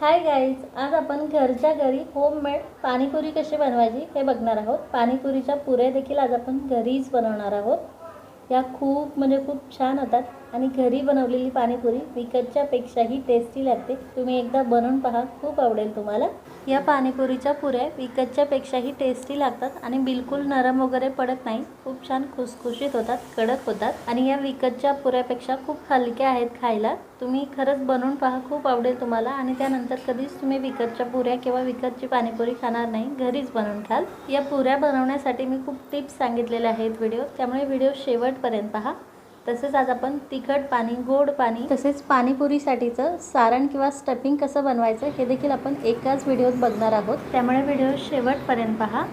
Hi guys आज आपण घरच्या घरी होममेड पाणीपुरी कशी बनवायची हे बघणार आहोत. पाणीपुरीच्या पुऱ्या देखील आज आपण घरीच बनवणार आहोत. या खूप म्हणजे खूप छान होतात. आणि घरी बनवलेली पाणीपुरी विकतच्यापेक्षाही टेस्टी लागते. तुम्ही एकदा बनवून पहा खूप आवडेल तुम्हाला. या पाणीपुरीच्या पुऱ्या विकतच्यापेक्षाही टेस्टी लागतात आणि बिलकुल नरम वगैरे पडत नाही. खूप छान खुसखुशीत होतात कडक होतात. आणि या विकतच्या पुऱ्यापेक्षा खूप हलक्या आहेत खायला. तुम्ही खरंच बनवून पहा खूप आवडेल तुम्हाला. आणि त्यानंतर कधीच तुम्ही विकतच्या पुऱ्या किंवा विकतची पाणीपुरी खाणार नाही. घरीच बनवून खाल. या पुऱ्या बनवण्यासाठी मी खूप टिप्स सांगितलेल्या आहेत व्हिडिओ त्यामुळे व्हिडिओ शेवटपर्यंत पहा. तसेच आज आपण तिखट पाणी गोड पाणी तसेच पाणीपुरीसाठीचं सारण किंवा स्टफिंग कसं बनवायचं हे देखील आपण एकाच व्हिडिओत बघणार आहोत. त्यामुळे व्हिडिओ शेवटपर्यंत पहा.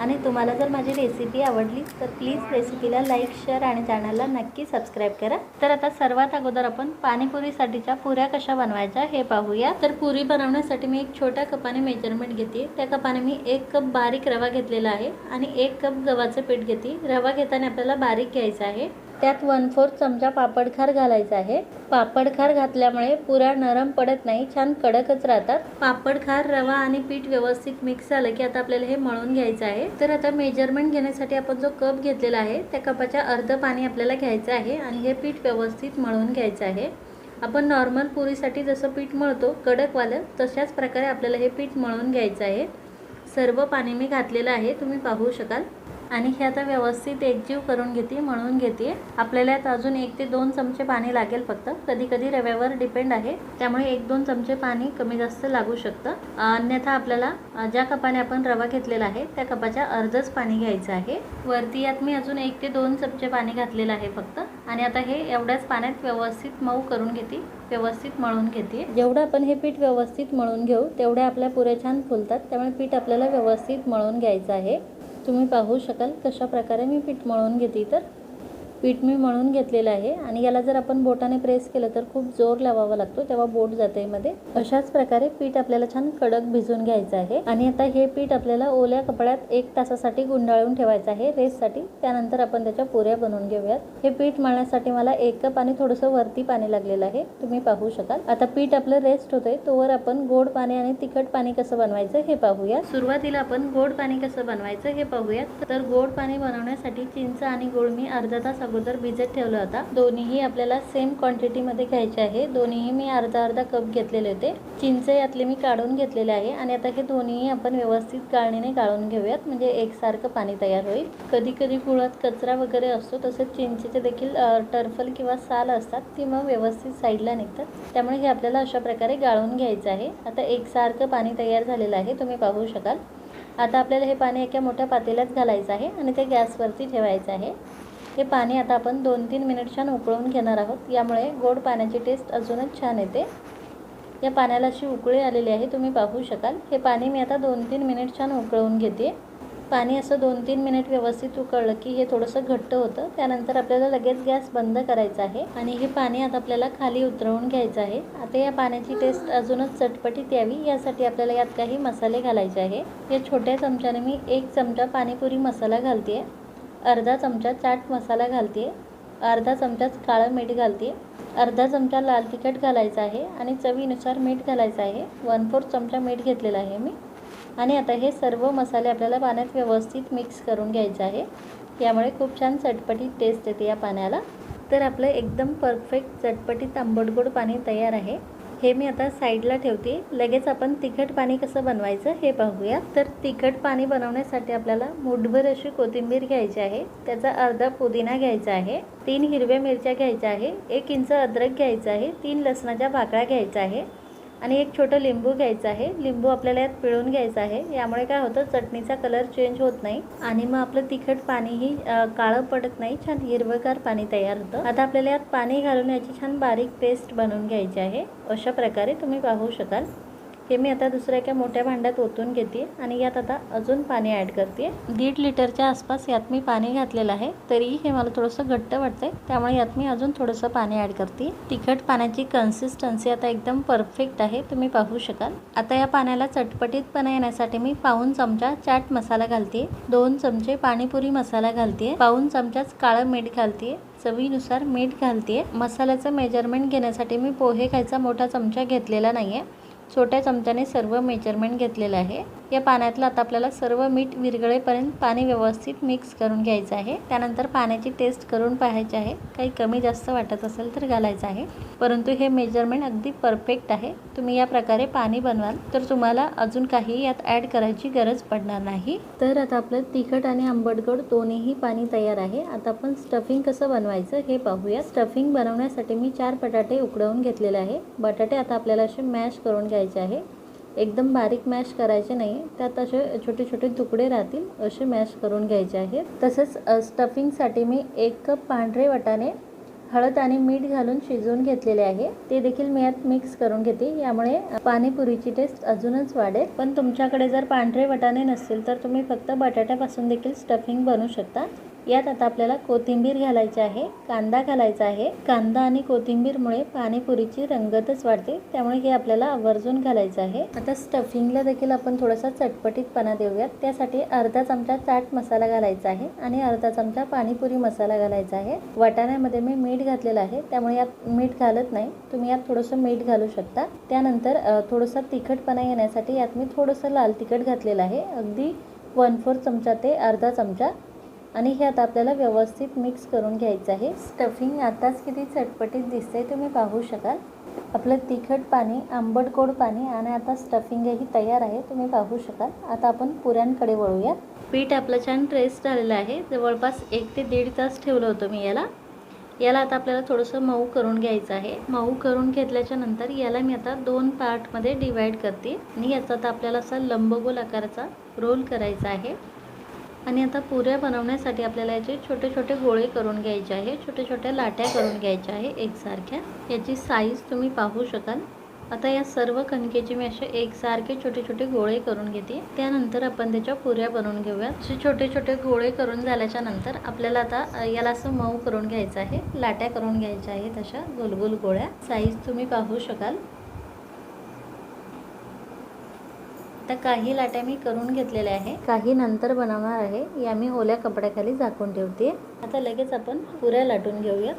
आणि तुम्हाला जर माझी रेसिपी आवडली तर प्लीज रेसिपीला लाईक शेअर आणि चॅनलला नक्की सबस्क्राईब करा. तर आता सर्वात अगोदर आपण पाणीपुरीसाठीच्या पुऱ्या कशा बनवायच्या हे पाहूया. तर पुरी बनवण्यासाठी मी एक छोट्या कपाने मेजरमेंट घेते. त्या कपाने मी एक कप बारीक रवा घेतलेला आहे आणि एक कप गव्हाचं पीठ घेते. रवा घेताना आपल्याला बारीक घ्यायचा आहे. त्यात वन फोर्थ चमचा पापडखार घालायचा आहे. पापडखार घातल्यामुळे पुरा नरम पडत नाही छान कडकच राहतात. पापडखार रवा आणि पीठ व्यवस्थित मिक्स झालं की आता आपल्याला हे मळून घ्यायचं आहे. तर आता मेजरमेंट घेण्यासाठी आपण जो कप घेतलेला आहे त्या कपाच्या अर्ध पाणी आपल्याला घ्यायचं आहे आणि हे पीठ व्यवस्थित मळून घ्यायचं आहे. आपण नॉर्मल पुरीसाठी जसं पीठ मळतो कडकवालं तशाच प्रकारे आपल्याला हे पीठ मळून घ्यायचं आहे. सर्व पाणी मी घातलेलं आहे तुम्ही पाहू शकाल. आणि हे आता व्यवस्थित एकजीव करून घेते मळून घेते. आपल्याला यात अजून एक ते दोन चमचे पाणी लागेल फक्त. कधी कधी रव्यावर डिपेंड आहे. त्यामुळे एक दोन चमचे पाणी कमी जास्त लागू शकतं. अन्यथा आपल्याला ज्या कपाने आपण रवा घेतलेला आहे त्या कपाच्या अर्धच पाणी घ्यायचं आहे. वरती यात मी अजून एक ते दोन चमचे पाणी घातलेलं आहे फक्त. आणि आता हे एवढ्याच पाण्यात व्यवस्थित मऊ करून घेते. व्यवस्थित मळून घेते. जेवढं आपण हे पीठ व्यवस्थित मळून घेऊ तेवढ्या आपल्या पुऱ्या छान फुलतात. त्यामुळे पीठ आपल्याला व्यवस्थित मळून घ्यायचं आहे. तुम्ही पाहू शकाल कशा प्रकारे मी पीठ मळून घेते तर. पीठ मी मळून घेतलेलं आहे आणि याला जर आपण बोटाने प्रेस केलं तर खूप जोर लावावा लागतो तेव्हा बोट जाते मध्ये. अशाच प्रकारे पीठ आपल्याला छान कडक भिजून घ्यायचं आहे आणि आता हे पीठ आपल्याला ओल्या कपड्यात एक तासासाठी गुंडाळून ठेवायचं आहे रेससाठी त्यानंतर आपण त्याच्या पुऱ्या बनवून घेऊयात. हे पीठ मळण्यासाठी मला एक कप आणि थोडंसं वरती पाणी लागलेलं आहे तुम्ही पाहू शकाल. आता पीठ आपलं रेस्ट होतंय तोवर आपण गोड पाणी आणि तिखट पाणी कसं बनवायचं हे पाहूया. सुरुवातीला आपण गोड पाणी कसं बनवायचं हे पाहूयात. तर गोड पाणी बनवण्यासाठी चिंच आणि गुळ मी अर्धा तास अगोदर भिजत ठेवला होता. दोन्हीही आपल्याला सेम क्वांटिटीमध्ये घ्यायचे आहे. दोन्हीही मी अर्धा अर्धा कप घेतलेले होते. चिंच यातले मी काढून घेतलेले आहे आणि आता हे दोन्हीही आपण व्यवस्थित गाळणीने गाळून घेऊयात. म्हणजे एकसारखं पाणी तयार होईल. कधी कधी गुळात कचरा वगैरे असतो तसेच चिंचेचे देखील टर्फल किंवा साल असतात ती मग व्यवस्थित साईडला निघतात. त्यामुळे हे आपल्याला अशा प्रकारे गाळून घ्यायचं आहे. आता एकसारखं पाणी तयार झालेलं आहे तुम्ही पाहू शकाल. आता आपल्याला हे पाणी एका मोठ्या पातेल्यात घालायचं आहे आणि ते गॅसवरती ठेवायचं आहे. हे पाणी आता आपण दोन तीन मिनिट छान उकळून घेणार आहोत. यामुळे गोड पाण्याची टेस्ट अजूनच छान येते. या पाण्याला अशी उकळी आलेली आहे तुम्ही पाहू शकाल. हे पाणी मी आता दोन तीन मिनिट छान उकळून घेते. पाणी असं दोन तीन मिनिट व्यवस्थित उकळलं की हे थोडंसं घट्ट होतं. त्यानंतर आपल्याला लगेच गॅस बंद करायचा आहे आणि हे पाणी आता आपल्याला खाली उतरवून घ्यायचं आहे. आता या पाण्याची टेस्ट अजूनच चटपटीत यावी. यासाठी आपल्याला यात काही मसाले घालायचे आहे. या छोट्या चमच्याने मी एक चमचा पाणीपुरी मसाला घालते अर्धा चमचा चाट मसाला घालते अर्धा चमचाच काळं मीठ घालते अर्धा चमचा लाल तिखट घालायचं आहे आणि चवीनुसार मीठ घालायचं आहे. वन फोर्थ चमचा मीठ घेतलेला आहे मी. आणि आता हे सर्व मसाले आपल्याला पाण्यात व्यवस्थित मिक्स करून घ्यायचे आहे. यामुळे खूप छान चटपटीत टेस्ट येते या पाण्याला. तर आपलं एकदम परफेक्ट चटपटीत आंबटगोड पाणी तयार आहे. हे मी आता साईडला ठेवते. लगेच आपण तिखट पाणी कसं बनवायचं हे पाहूया. तर तिखट पाणी बनवण्यासाठी आपल्याला मुठभर अशी कोथिंबीर घ्यायची आहे. त्याचा अर्धा पुदिना घ्यायचा आहे. तीन हिरव्या मिरच्या घ्यायच्या आहे. एक इंच अद्रक घ्यायचं आहे. तीन लसणाच्या भाकळ्या घ्यायच्या आहे. आणि एक छोटं लिंबू घ्यायचं आहे. लिंबू आपल्याला यात पिळून घ्यायचं आहे. यामुळे काय होतं चटणीचा कलर चेंज होत नाही आणि मग आपलं तिखट पाणीही काळं पडत नाही. छान हिरवगार पाणी तयार होतं. आता आपल्याला यात पाणी घालून याची छान बारीक पेस्ट बनवून घ्यायची आहे. अशा प्रकारे तुम्ही पाहू शकाल. हे मी आता दुसऱ्या एका मोठ्या भांड्यात ओतून घेते आणि यात आता अजून पाणी ॲड करते. दीड लिटरच्या आसपास यात मी पाणी घातलेलं आहे तरीही हे मला थोडंसं घट्ट वाटतंय. त्यामुळे यात मी अजून थोडंसं पाणी ॲड करते. तिखट पाण्याची कन्सिस्टन्सी आता एकदम परफेक्ट आहे तुम्ही पाहू शकाल. आता या पाण्याला चटपटीतपणा येण्यासाठी मी पाऊन चमचा चाट मसाला घालते दोन चमचे पाणीपुरी मसाला घालते पाऊन चमचाच काळं मीठ घालते चवीनुसार मीठ घालते. मसाल्याचं मेजरमेंट घेण्यासाठी मी पोहे खायचा मोठा चमचा घेतलेला नाही आहे छोट्या चमच्याने सर्व मेजरमेंट घेतलेलं आहे. या पाण्यातलं आता आपल्याला सर्व मीठ विरघळेपर्यंत पाणी व्यवस्थित मिक्स करून घ्यायचं आहे. त्यानंतर पाण्याची टेस्ट करून पाहायची आहे. काही कमी जास्त वाटत असेल तर घालायचं आहे. परंतु हे मेजरमेंट अगदी परफेक्ट आहे. तुम्ही या प्रकारे पाणी बनवाल तर तुम्हाला अजून काही यात ॲड करायची गरज पडणार नाही. तर आता आपलं तिखट आणि आंबटगड दोन्हीही पाणी तयार आहे. आता आपण स्टफिंग कसं बनवायचं हे पाहूया. स्टफिंग बनवण्यासाठी मी चार बटाटे उकडवून घेतलेले आहे. बटाटे आता आपल्याला असे मॅश करून घ्यायचे आहे. एकदम बारीक मॅश करायचे नाही. त्यात असे छोटे छोटे तुकडे राहतील असे मॅश करून घ्यायचे आहेत. तसेच स्टफिंगसाठी मी एक कप पांढरे वाटाणे हळद आणि मीठ घालून शिजवून घेतलेले आहे. ते देखील मी यात मिक्स करून घेते. यामुळे पाणीपुरीची टेस्ट अजूनच वाढेल. पण तुमच्याकडे जर पांढरे वटाणे नसतील तर तुम्ही फक्त बटाट्यापासून देखील स्टफिंग बनवू शकता. यात आता आपल्याला कोथिंबीर घालायची आहे कांदा घालायचा आहे. कांदा आणि कोथिंबीरमुळे पाणीपुरीची रंगतच वाढते. त्यामुळे हे आपल्याला आवर्जून घालायचं आहे. आता स्टफिंगला देखील आपण थोडासा चटपटीतपणा देऊयात. त्यासाठी अर्धा चमचा चाट मसाला घालायचा आहे आणि अर्धा चमचा पाणीपुरी मसाला घालायचा आहे. वाटाण्यामध्ये मी मीठ घातलेलं आहे. त्यामुळे यात मीठ घालत नाही. तुम्ही यात थोडंसं मीठ घालू शकता. त्यानंतर थोडंसं तिखटपणा येण्यासाठी यात मी थोडंसं लाल तिखट घातलेलं आहे. अगदी वन फोर चमचा ते अर्धा चमचा. आणि हे आता आपल्याला व्यवस्थित मिक्स करून घ्यायचं आहे. स्टफिंग आताच किती चटपटीत दिसते तुम्ही पाहू शकाल. आपलं तिखट पाणी आंबट गोड पाणी आणि आता स्टफिंगही तयार आहे तुम्ही पाहू शकाल. आता आपण पुऱ्यांकडे वळूया. पीठ आपलं छान रेस्ट झालेलं आहे. जवळपास एक ते दीड तास ठेवलं होतं मी याला. याला आता आपल्याला थोडंसं मऊ करून घ्यायचं आहे. मऊ करून घेतल्याच्या नंतर याला मी आता दोन पार्टमध्ये डिवाईड करते. आणि याचा आता आपल्याला असा लंबगोल आकाराचा रोल करायचा आहे. आणि आता पुऱ्या बनवण्यासाठी आपल्याला याचे छोटे छोटे गोळे करून घ्यायचे आहे छोट्या छोट्या लाट्या करून घ्यायच्या आहे एकसारख्या. याची साईज तुम्ही पाहू शकाल. आता या सर्व कणकेचे मी असे एकसारखे छोटे छोटे गोळे करून घेते. त्यानंतर आपण त्याच्या पुऱ्या बनवून घेऊया असे छोटे छोटे गोळे करून झाल्याच्यानंतर आपल्याला आता याला असं मऊ करून घ्यायचं आहे. लाट्या करून घ्यायच्या आहेत अशा गोलगोल गोळ्या. साईज तुम्ही पाहू शकाल. आता काही लाट्या मी करून घेतलेल्या आहे. काही नंतर बनवणार आहे. या मी ओल्या कपड्याखाली झाकून ठेवते. आता लगेच आपण पुऱ्या लाटून घेऊया.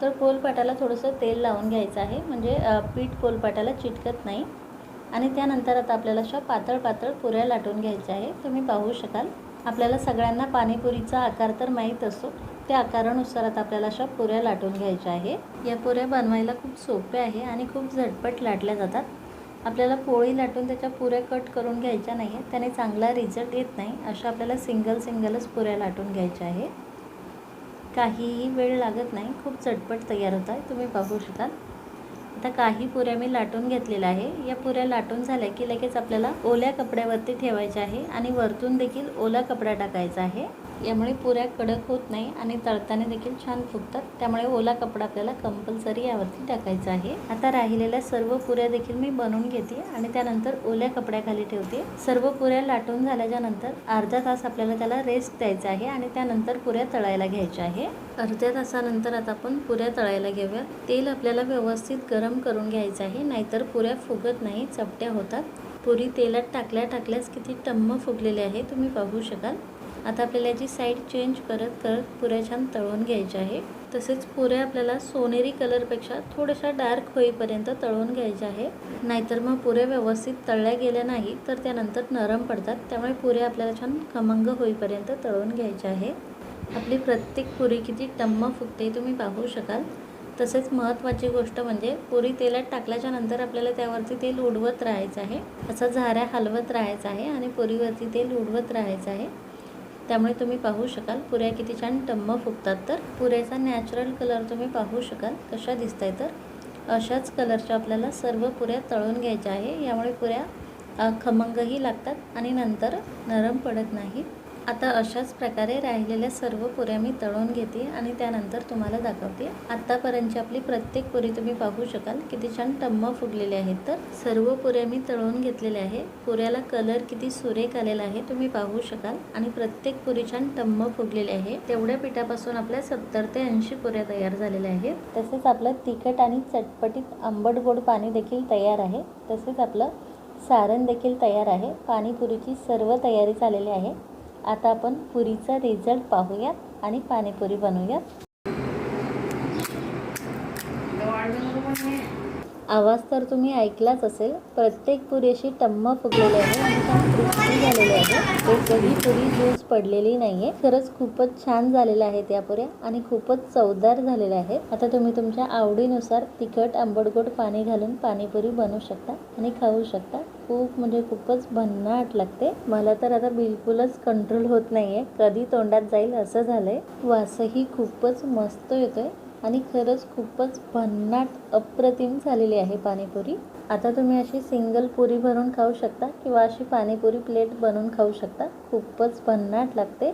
तर पोलपाटाला थोडंसं तेल लावून घ्यायचं आहे. म्हणजे पीठ पोलपाटाला चिटकत नाही. आणि त्यानंतर आता आपल्याला अशा पातळ पातळ पुऱ्या लाटून घ्यायच्या आहे. तुम्ही पाहू शकाल. आपल्याला सगळ्यांना पाणीपुरीचा आकार तर माहीत असतो त्या आकारानुसार आता आपल्याला अशा पुऱ्या लाटून घ्यायच्या आहे. या पुऱ्या बनवायला खूप सोप्या आहे आणि खूप झटपट लाटल्या जातात. आपल्याला पोळी लाटून त्याच्या पुऱ्या कट करून घ्यायच्या नाही आहेत त्याने चांगला रिझल्ट येत नाही. अशा आपल्याला सिंगल सिंगलच पुऱ्या लाटून घ्यायच्या आहे. काहीही वेळ लागत नाही. खूप चटपट तयार होत आहे. तुम्ही पाहू शकाल आता काही पुऱ्या मी लाटून घेतलेल्या आहे. या पुऱ्या लाटून झाल्या की लगेच आपल्याला ओल्या कपड्यावरती ठेवायच्या आहे आणि वरतून देखील ओला कपडा टाकायचा आहे. यामुळे पुऱ्या कडक होत नाही आणि तळताना देखील छान फुगतात. त्यामुळे ओला कपडा आपल्याला कंपल्सरी यावरती टाकायचा आहे. आता राहिलेल्या सर्व पुऱ्या देखील मी बनवून घेते आणि त्यानंतर ओल्या कपड्याखाली ठेवते. सर्व पुऱ्या लाटून झाल्याच्यानंतर अर्धा तास आपल्याला त्याला रेस्ट द्यायचा आहे आणि त्यानंतर पुऱ्या तळायला घ्यायच्या आहे. अर्ध्या तासानंतर आता आपण पुऱ्या तळायला घेऊया. तेल आपल्याला व्यवस्थित गरम करून घ्यायचं आहे नाहीतर पुऱ्या फुगत नाही चपट्या होतात. पुरी तेलात टाकल्या टाकल्यास किती टम्म फुगलेले आहे तुम्ही पाहू शकाल. आता आपल्याला याची साईड चेंज करत करत पुऱ्या छान तळून घ्यायच्या आहे. तसेच पुऱ्या आपल्याला सोनेरी कलरपेक्षा थोड्याशा डार्क होईपर्यंत तळून घ्यायच्या आहे. नाहीतर मग पुऱ्या व्यवस्थित तळल्या गेल्या नाही तर त्यानंतर नरम पडतात. त्यामुळे पुऱ्या आपल्याला छान खमंग होईपर्यंत तळून घ्यायच्या आहे. आपली प्रत्येक पुरी किती टम्म फुगते तुम्ही पाहू शकाल. तसेच महत्त्वाची गोष्ट म्हणजे पुरी तेलात टाकल्याच्या नंतर आपल्याला त्यावरती तेल उडवत राहायचं आहे. असं झाऱ्या हलवत राहायचं आहे आणि पुरीवरती तेल उडवत राहायचं आहे. त्यामुळे तुम्ही पाहू शकाल पुऱ्या किती छान टम्म फुगतात तर. पुऱ्याचा नॅचरल कलर तुम्ही पाहू शकाल कशा दिसत आहे तर. अशाच कलरच्या आपल्याला सर्व पुऱ्या तळून घ्यायच्या आहे. यामुळे पुऱ्या खमंगही लागतात आणि नंतर नरम पडत नाहीत आता अशाच प्रकारे राहिलेल्या सर्व पुऱ्या मी तळून घेते आणि त्यानंतर तुम्हाला दाखवते. आत्तापर्यंतची आपली प्रत्येक पुरी तुम्ही पाहू शकाल. किती छान टम्म फुगलेले आहेत तर. सर्व पुऱ्या मी तळून घेतलेल्या आहे. पुऱ्याला कलर किती सुरेख आलेला आहे तुम्ही पाहू शकाल. आणि प्रत्येक पुरी छान टम्म फुगलेली आहे. तेवढ्या पिठापासून आपल्या सत्तर ते ऐंशी पुऱ्या तयार झालेल्या आहेत. तसेच आपलं तिखट आणि चटपटीत आंबट गोड पाणी देखील तयार आहे. तसेच आपलं सारण देखील तयार आहे. पाणीपुरीची सर्व तयारी झालेली आहे. आता आपण पुरीचा रिझल्ट पाहूयात आणि पाणीपुरी बनवूयात. आवाज तर तुम्ही ऐकलाच असेल. प्रत्येक पुरी अशी टम्म फुगलेली आहे आणि छान क्रिस्पी झालेली आहे. एकही पुरी जूस पडलेली नाही आहे खरंच खूपच छान झालेल्या आहेत या पुऱ्या आणि खूपच चवदार झालेल्या आहेत. आता तुम्ही तुमच्या आवडीनुसार तिखट आंबट गोड पाणी घालून पाणीपुरी बनवू शकता आणि खाऊ शकता. खूप म्हणजे खूपच भन्नाट लागते. मला तर आता बिलकुलच कंट्रोल होत नाही आहे कधी तोंडात जाईल असं झालं आहे वासही खूपच मस्त येतो आहे आणि खरंच खूपच भन्नाट अप्रतिम झालेली आहे पाणीपुरी. आता तुम्ही अशी सिंगल पुरी भरून खाऊ शकता किंवा अशी पाणीपुरी प्लेट बनवून खाऊ शकता. खूपच भन्नाट लागते.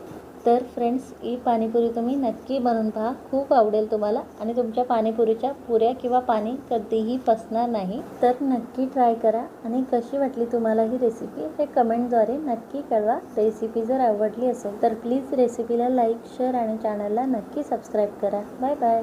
तर फ्रेंड्स ही पाणीपुरी तुम्ही नक्की बनवून पहा. खूप आवडेल तुम्हाला. आणि तुमच्या पाणीपुरीच्या पुऱ्या किंवा पाणी कधीही पसणार नाही. तर नक्की ट्राय करा. आणि कशी वाटली तुम्हाला ही रेसिपी हे कमेंटद्वारे नक्की कळवा. रेसिपी जर आवडली असेल तर प्लीज रेसिपीला लाईक शेअर आणि चॅनलला नक्की सबस्क्राईब करा. Bye bye